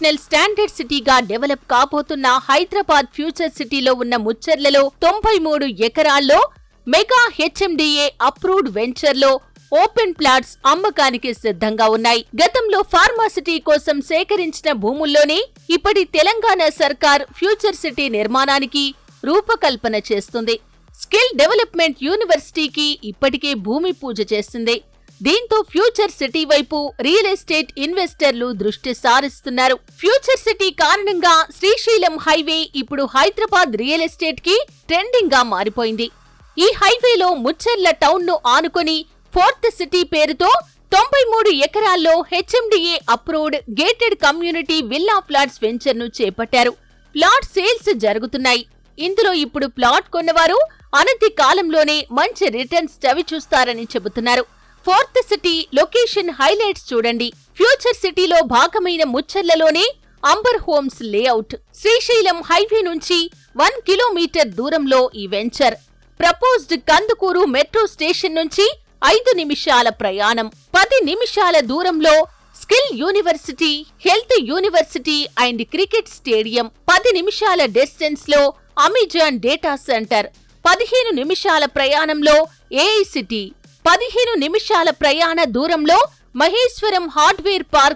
International standard సిటీగా develop కాబోతున్న Hyderabad future సిటీలో ఉన్న ముచ్చర్లలో తొంభై మూడు ఎకరాల్లో మెగా హెచ్ఎండిఏ అప్రూవ్డ్ వెంచర్లో ఓపెన్ ప్లాట్స్ అమ్మకానికి సిద్ధంగా ఉన్నాయి. గతంలో ఫార్మాసిటీ కోసం సేకరించిన భూముల్లోనే ఇప్పటి తెలంగాణ సర్కార్ ఫ్యూచర్ సిటీ నిర్మాణానికి రూపకల్పన చేస్తుంది. స్కిల్ డెవలప్మెంట్ యూనివర్సిటీకి ఇప్పటికే భూమి పూజ చేస్తుంది. దీంతో ఫ్యూచర్ సిటీ వైపు రియల్ ఎస్టేట్ ఇన్వెస్టర్లు దృష్టి సారిస్తున్నారు. ఫ్యూచర్ సిటీ కారణంగా శ్రీశైలం హైవే ఇప్పుడు హైదరాబాద్ రియల్ ఎస్టేట్కి ట్రెండింగ్గా మారిపోయింది. ఈ హైవేలో ముచ్చెర్ల టౌన్ను ఆనుకొని ఫోర్త్ సిటీ పేరుతో తొంభై మూడు ఎకరాల్లో HMDA approved gated community villa flats వెంచర్ను చేపట్టారు. ప్లాట్ సేల్స్ జరుగుతున్నాయి. ఇందులో ఇప్పుడు ప్లాట్ కొన్నవారు అనతి కాలంలోనే మంచి రిటర్న్స్ చవి చూస్తారని చెబుతున్నారు. ఫోర్త్ సిటీ లొకేషన్ హైలైట్స్ చూడండి. ఫ్యూచర్ సిటీలో భాగమైన ముచ్చర్లలోనే Amber Homes layout. Srisailam highway నుంచి వన్ కిలోమీటర్ దూరంలో ఈ venture. Proposed Kandukur metro station నుంచి ఐదు నిమిషాల ప్రయాణం. పది నిమిషాల దూరంలో skill university health university and cricket stadium. పది నిమిషాల డిస్టెన్స్లో అమెజాన్ డేటా సెంటర్. పదిహేను నిమిషాల ప్రయాణంలో ఏఐ సిటీ. పదిహేను నిమిషాల ప్రయాణ దూరంలో మహేశ్వరం హార్డ్వేర్ పార్క్